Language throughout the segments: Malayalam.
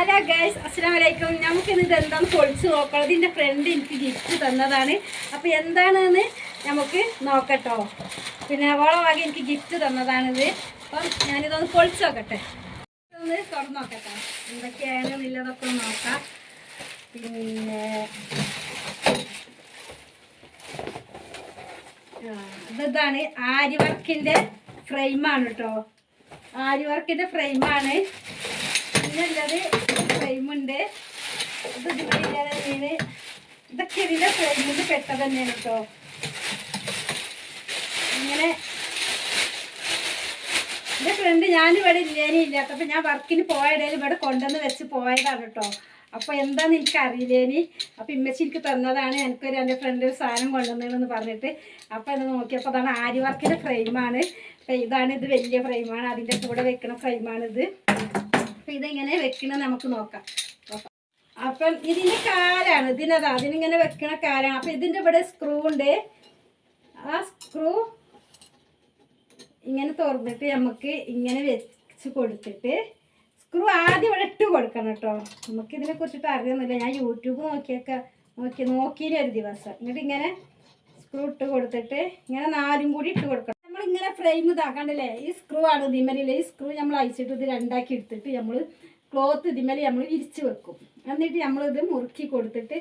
ഹലോ ഗൈസ് അസ്സാം വലൈക്കും നമുക്ക് ഇത് എന്താന്ന് പൊളിച്ച് നോക്കണം. ഇതിന്റെ ഫ്രണ്ട് എനിക്ക് ഗിഫ്റ്റ് തന്നതാണ്. അപ്പോൾ എന്താണെന്ന് നമുക്ക് നോക്കട്ടോ. പിന്നെ അവളെ എനിക്ക് ഗിഫ്റ്റ് തന്നതാണിത്. അപ്പം ഞാനിതൊന്ന് പൊളിച്ച് നോക്കട്ടെ. ഒന്ന് തുറന്ന് നോക്കട്ടെ. എന്തൊക്കെയാണ് എന്നുള്ളതൊക്കെ ഒന്ന് നോക്കാം. പിന്നെ ഇതാണ് ആരി വർക്കിന്റെ ഫ്രെയിമാണ് കേട്ടോ ആരി വർക്കിന്റെ ഫ്രെയിമാണ് ഇതില്ലാതെ മീന് ഇതൊക്കെ ഫ്രെയിമിൽ പെട്ടത് തന്നെയാണ് കേട്ടോ ഇങ്ങനെ. എന്റെ ഫ്രണ്ട് ഞാനിവിടെ ഇല്ലേനി ഇല്ലാത്തപ്പോൾ ഞാൻ വർക്കിന് പോയ ഇവിടെ കൊണ്ടുവന്ന് വെച്ച് പോയതാണ് കേട്ടോ അപ്പോൾ എന്താന്ന് എനിക്ക് അറിയില്ലേനി. അപ്പോൾ ഇമ്മച്ചി എനിക്ക് തന്നതാണ്. എനിക്കൊരു എന്റെ ഫ്രണ്ട് ഒരു സാധനം കൊണ്ടുവന്നതെന്ന് പറഞ്ഞിട്ട്. അപ്പോൾ ഇത് നോക്കിയപ്പോൾ അതാണ് ആരി വർക്കിന്റെ ഫ്രെയിമാണ് അപ്പോൾ ഇതാണ് ഇത് വലിയ ഫ്രെയിമാണ് അതിന്റെ കൂടെ വെക്കുന്ന ഫ്രെയിമാണിത് അപ്പം ഇതെങ്ങനെ വെക്കണ നമുക്ക് നോക്കാം. അപ്പം ഇതിന്റെ കാലാണ് ഇതിനതാ അതിനിങ്ങനെ വെക്കണ കാലാണ്. അപ്പം ഇതിന്റെ ഇവിടെ സ്ക്രൂ ഉണ്ട്. ആ സ്ക്രൂ ഇങ്ങനെ തുറന്നിട്ട് നമുക്ക് ഇങ്ങനെ വെച്ച് കൊടുത്തിട്ട് സ്ക്രൂ ആദ്യം ഇവിടെ ഇട്ട് കൊടുക്കണം കേട്ടോ. നമുക്ക് ഇതിനെ കുറിച്ചിട്ട് അറിയുന്നില്ല ഞാൻ യൂട്യൂബ് നോക്കിയൊക്കെ നോക്കി നോക്കിയില്ല ഒരു ദിവസം. എന്നിട്ട് ഇങ്ങനെ സ്ക്രൂ ഇട്ട് കൊടുത്തിട്ട് ഇങ്ങനെ നാലും കൂടി ഇട്ട് കൊടുക്കണം. ഇങ്ങനെ ഫ്രെയിം ഇതാക്കണ്ടല്ലേ? ഈ സ്ക്രൂ ആണ് ഇതിമലില്ലേ ഈ സ്ക്രൂ നമ്മൾ അയച്ചിട്ട് ഇത് രണ്ടാക്കി എടുത്തിട്ട് നമ്മൾ ക്ലോത്ത് ഇതിമലി നമ്മൾ വിരിച്ച് വെക്കും. എന്നിട്ട് നമ്മളിത് മുറുക്കി കൊടുത്തിട്ട്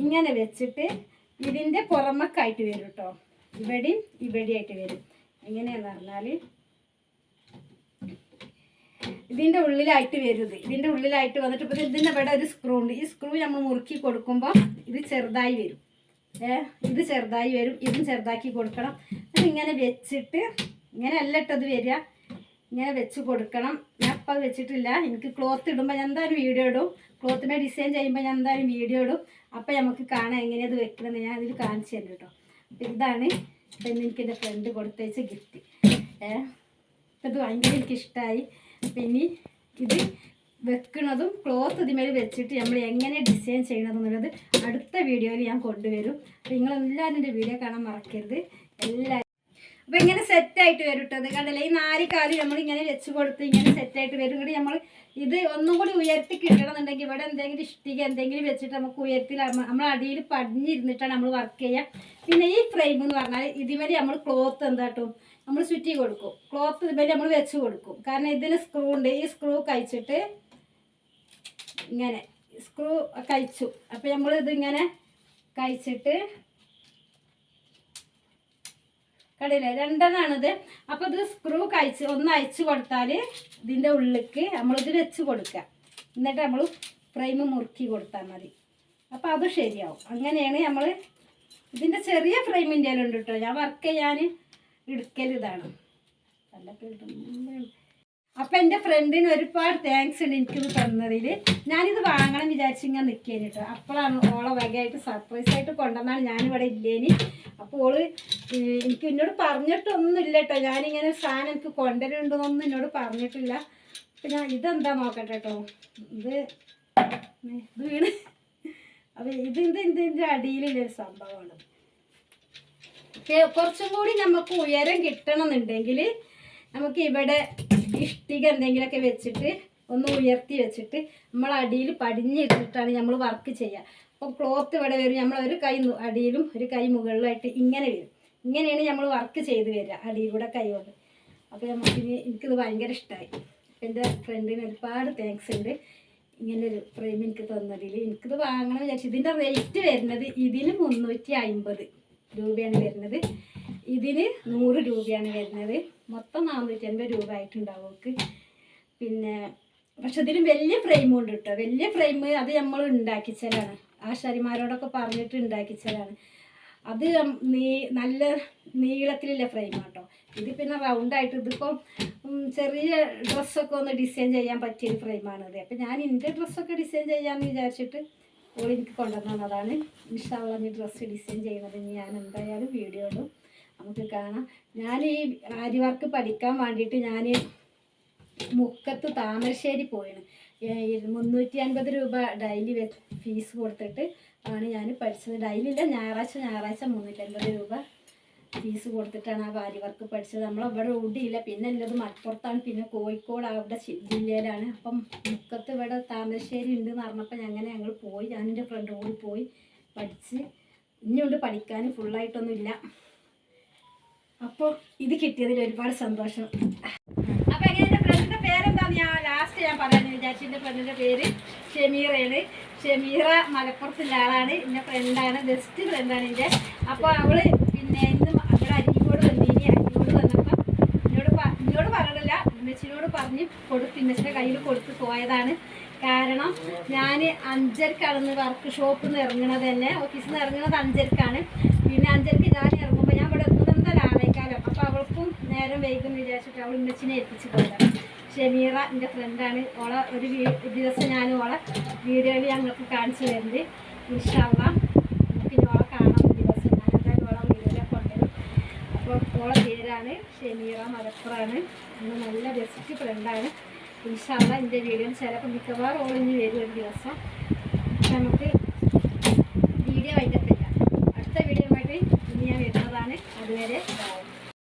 ഇങ്ങനെ വെച്ചിട്ട് ഇതിന്റെ പുറമക്കായിട്ട് വരും കേട്ടോ. ഇവിടെയും ഇവിടെയായിട്ട് വരും. എങ്ങനെയാന്ന് പറഞ്ഞാൽ ഇതിന്റെ ഉള്ളിലായിട്ട് വരും ഇത്. ഇതിന്റെ ഉള്ളിലായിട്ട് വന്നിട്ട് ഇപ്പോൾ ഇതിന്റെ ഇവിടെ ഒരു സ്ക്രൂ ഉണ്ട്. ഈ സ്ക്രൂ നമ്മൾ മുറുക്കി കൊടുക്കുമ്പോൾ ഇത് ചെറുതായി വരും. ഇത് ചെറുതായി വരും. ഇതും ചെറുതാക്കി കൊടുക്കണം. ഇങ്ങനെ വെച്ചിട്ട് ഇങ്ങനെ അല്ല ഇട്ടത് വരിക. ഇങ്ങനെ വെച്ച് കൊടുക്കണം. ഞാൻ ഇപ്പം വെച്ചിട്ടില്ല. എനിക്ക് ക്ലോത്ത് ഇടുമ്പോൾ ഞാൻ എന്തായാലും വീഡിയോ ഇടും. ക്ലോത്തിന്റെ ഡിസൈൻ ചെയ്യുമ്പോൾ ഞാൻ എന്തായാലും വീഡിയോ ഇടും. അപ്പം നമുക്ക് കാണാം എങ്ങനെയത് വെക്കണമെന്ന് ഞാൻ അതിൽ കാണിച്ചു തരും കേട്ടോ അപ്പം ഇതാണ് ഇപ്പം എനിക്ക് എന്റെ ഫ്രണ്ട് കൊടുത്തയച്ച ഗിഫ്റ്റ് ഏ? ഇത് ഭയങ്കര എനിക്കിഷ്ടമായി പിന്നെ ഇത് വെക്കുന്നതും ക്ലോത്ത് ഇതിമേൽ വെച്ചിട്ട് നമ്മൾ എങ്ങനെ ഡിസൈൻ ചെയ്യണതെന്നുള്ളത് അടുത്ത വീഡിയോയിൽ ഞാൻ കൊണ്ടുവരും. അപ്പം നിങ്ങളെല്ലാവരും എന്റെ വീഡിയോ കാണാൻ മറക്കരുത്. എല്ലാവരും അപ്പോൾ ഇങ്ങനെ സെറ്റായിട്ട് വരും കേട്ടോ അത് കണ്ടല്ലേ? ഈ നാരിക്കാൽ കാൽ നമ്മൾ ഇങ്ങനെ വെച്ച് കൊടുത്ത് ഇങ്ങനെ സെറ്റായിട്ട് വരും. ഇങ്ങോട്ട് നമ്മൾ ഇത് ഒന്നും കൂടി ഉയർത്തി കിട്ടണമെന്നുണ്ടെങ്കിൽ ഇവിടെ എന്തെങ്കിലും ഇഷ്ടിക എന്തെങ്കിലും വെച്ചിട്ട് നമുക്ക് ഉയർത്തി നമ്മൾ അടിയിൽ പടിഞ്ഞിരുന്നിട്ടാണ് നമ്മൾ വർക്ക് ചെയ്യുക പിന്നെ ഈ ഫ്രെയിം എന്ന് പറഞ്ഞാൽ ഇതുവരെ നമ്മൾ ക്ലോത്ത് എന്താട്ടും നമ്മൾ ചുറ്റി കൊടുക്കും. ക്ലോത്ത് ഇതുവരെ നമ്മൾ വെച്ച് കൊടുക്കും. കാരണം ഇതിന് സ്ക്രൂ ഉണ്ട്. ഈ സ്ക്രൂ കഴിച്ചിട്ട് ഇങ്ങനെ സ്ക്രൂ കഴിച്ചു. അപ്പോൾ നമ്മൾ ഇതിങ്ങനെ കഴിച്ചിട്ട് കടയിലെ രണ്ടെണ്ണാണിത്. അപ്പോൾ ഇത് സ്ക്രൂ കഴിച്ച് ഒന്ന് അയച്ചു കൊടുത്താൽ ഇതിന്റെ ഉള്ളിലേക്ക് നമ്മളിത് വെച്ച് കൊടുക്കുക. എന്നിട്ട് നമ്മൾ ഫ്രെയിം മുറുക്കി കൊടുത്താൽ മതി. അപ്പോൾ അത് ശരിയാവും. അങ്ങനെയാണ് നമ്മൾ ഇതിന്റെ ചെറിയ ഫ്രെയിമിന്റെ ഉണ്ട് കേട്ടോ. ഞാൻ വർക്ക് ചെയ്യാൻ എന്റെ അപ്പം എന്റെ ഫ്രണ്ടിന് ഒരുപാട് താങ്ക്സ് ഉണ്ട് എനിക്കിത് തന്നതിൽ. ഞാനിത് വാങ്ങണം വിചാരിച്ചിങ്ങനെ നിൽക്കേനി കേട്ടോ. അപ്പോഴാണ് ഓളെ വകയായിട്ട് സർപ്രൈസ് ആയിട്ട് കൊണ്ടുവന്നാണ്. ഞാനിവിടെ ഇല്ലേനി. അപ്പോൾ ഓൾ എനിക്ക് എന്നോട് പറഞ്ഞിട്ടൊന്നും ഇല്ല കേട്ടോ ഞാനിങ്ങനെ സാധനം എനിക്ക് കൊണ്ടുവരുന്നുണ്ടെന്നൊന്നും എന്നോട് പറഞ്ഞിട്ടില്ല. അപ്പം ഞാൻ ഇതെന്താ നോക്കട്ടെ കേട്ടോ ഇത് വീണ്. അപ്പം ഇത് ഇത് ഇതിന്റെ അടിയിലുള്ളൊരു സംഭവമാണ്. കുറച്ചും കൂടി നമുക്ക് ഉയരം കിട്ടണമെന്നുണ്ടെങ്കിൽ നമുക്ക് ഇവിടെ ഇഷ്ടിക എന്തെങ്കിലുമൊക്കെ വെച്ചിട്ട് ഒന്ന് ഉയർത്തി വെച്ചിട്ട് നമ്മൾ അടിയിൽ പടിഞ്ഞിട്ടിട്ടാണ് നമ്മൾ വർക്ക് ചെയ്യുക. അപ്പോൾ ക്ലോത്ത് ഇവിടെ വരും. നമ്മൾ ഒരു കൈ അടിയിലും ഒരു കൈ മുകളിലായിട്ട് ഇങ്ങനെ വരും. ഇങ്ങനെയാണ് നമ്മൾ വർക്ക് ചെയ്ത് വരിക അടിയിലൂടെ കൈ കൊണ്ട് അപ്പോൾ നമുക്കിനി എനിക്കിത് ഭയങ്കര ഇഷ്ടമായി എന്റെ ഫ്രണ്ടിന് ഒരുപാട് താങ്ക്സ് ഉണ്ട്. ഇങ്ങനൊരു ഫ്രെയിം എനിക്ക് തന്നതിൽ എനിക്കിത് വാങ്ങണം വിചാരിച്ചു. ഇതിന്റെ റേറ്റ് വരുന്നത് ഇതിന് മുന്നൂറ്റി അമ്പത് രൂപയാണ് വരുന്നത്. ഇതിന് നൂറ് രൂപയാണ് വരുന്നത്. മൊത്തം നാനൂറ്റി അൻപത് രൂപ ആയിട്ടുണ്ടാവും അവർക്ക് പിന്നെ പക്ഷെ ഇതിന് വലിയ ഫ്രെയിം ഉണ്ട് കേട്ടോ വലിയ ഫ്രെയിം അത് നമ്മൾ ഉണ്ടാക്കിച്ചലാണ് ആശാരിമാരോടൊക്കെ പറഞ്ഞിട്ട് ഉണ്ടാക്കിച്ചതാണ്. അത് നീ നല്ല നീളത്തിലുള്ള ഫ്രെയിം കേട്ടോ ഇത് പിന്നെ റൗണ്ടായിട്ട് ഇതിപ്പം ചെറിയ ഡ്രസ്സൊക്കെ ഒന്ന് ഡിസൈൻ ചെയ്യാൻ പറ്റിയൊരു ഫ്രെയിമാണിത് അപ്പം ഞാൻ എന്റെ ഡ്രസ്സൊക്കെ ഡിസൈൻ ചെയ്യാമെന്ന് വിചാരിച്ചിട്ട് ഓൾ എനിക്ക് കൊണ്ടുവന്നതാണ് ഇൻഷാള്ള ഈ ഡ്രസ്സ് ഡിസൈൻ ചെയ്യുന്നത് ഞാൻ എന്തായാലും വീഡിയോ ഇടും. നമുക്ക് കാണാം. ഞാൻ ഈ ആരി വർക്ക് പഠിക്കാൻ വേണ്ടിയിട്ട് ഞാൻ മുക്കത്ത് താമരശ്ശേരി പോയാണ്. മുന്നൂറ്റി അൻപത് രൂപ ഡെയിലി ഫീസ് കൊടുത്തിട്ട് ആണ് ഞാൻ പഠിച്ചത്. ഡെയിലി ഇല്ല ഞായറാഴ്ച ഞായറാഴ്ച മുന്നൂറ്റി അൻപത് രൂപ ഫീസ് കൊടുത്തിട്ടാണ് ആ ഭാര്യ വർക്ക് പഠിച്ചത്. നമ്മളവിടെ ഊടിയില്ല പിന്നെ ഉള്ളത് മലപ്പുറത്താണ് പിന്നെ കോഴിക്കോട് അവിടെ ജില്ലയിലാണ്. അപ്പം മുക്കത്ത് ഇവിടെ താമരശ്ശേരി ഉണ്ട് എന്ന് പറഞ്ഞപ്പോൾ അങ്ങനെ ഞങ്ങൾ പോയി. ഞാൻ എന്റെ ഫ്രണ്ട് കൂടി പോയി പഠിച്ച്. ഇനിയുണ്ട് പഠിക്കാൻ ഫുള്ളായിട്ടൊന്നുമില്ല അപ്പോൾ ഇത് കിട്ടിയതിൽ ഒരുപാട് സന്തോഷം അപ്പോൾ എങ്ങനെ എന്റെ ഫ്രണ്ടിന്റെ പേരെന്താന്ന് ഞാൻ ലാസ്റ്റ് പെണ്ണിന്റെ പേര് ഷെമീറയാണ്. ഷെമീറ മലപ്പുറത്തുള്ള ആളാണ്. എന്റെ ഫ്രണ്ടാണ് ബെസ്റ്റ് ഫ്രണ്ടാണ് എന്റെ അപ്പോൾ അവൾ പിന്നെ ഇന്ന് അവിടെ അരിക്കോട് വന്നീനി. അരിക്കോട് വന്നപ്പോൾ എന്നോട് എന്നോട് പറഞ്ഞില്ല ഉമ്മച്ചിനോട് പറഞ്ഞ് കൊടുത്ത് ഉമ്മച്ചിന്റെ കയ്യിൽ കൊടുത്ത് പോയതാണ്. കാരണം ഞാൻ അഞ്ചരക്കാണ് വർക്ക് ഷോപ്പിൽ നിന്ന് ഇറങ്ങണത് തന്നെ. ഓഫീസിൽ നിന്ന് ഇറങ്ങുന്നത് അഞ്ചരക്കാണ്. പിന്നെ അഞ്ചരക്ക് ഞാൻ ഇറങ്ങുമ്പോൾ ഞാൻ ഇവിടെ അപ്പോൾ അവൾക്കും നേരം വൈകും വിചാരിച്ചിട്ട് അവൾ ഉമ്മച്ചിനെ ഏൽപ്പിച്ച് പോയതാണ് ഷെമീറ എന്റെ ഫ്രണ്ടാണ് ഓളെ ഒരു ദിവസം ഞാൻ ഓളെ വീഡിയോയിൽ ഞങ്ങൾക്ക് കാണിച്ചു തരുന്നത് ഇൻഷാള്ള ഇനി ഓളെ കാണാം ദിവസം. ഞാൻ എന്തായാലും ഓളെ വീഡിയോയിലെ കൊണ്ടുവരും. അപ്പോൾ ഓളെ പേരാണ് ഷമീറ മലപ്പുറമാണ് നമ്മൾ നല്ല ബെസ്റ്റ് ഫ്രണ്ടാണ് ഇൻഷാള്ള എന്റെ വീഡിയോ ചിലപ്പോൾ മിക്കവാറും ഓളിഞ്ഞ് വരും ഒരു ദിവസം. നമുക്ക് വീഡിയോ വൈകിട്ടില്ല അടുത്ത വീഡിയോ ആയിട്ട് ഇനി ഞാൻ വരുന്നതാണ്. അതുവരെ.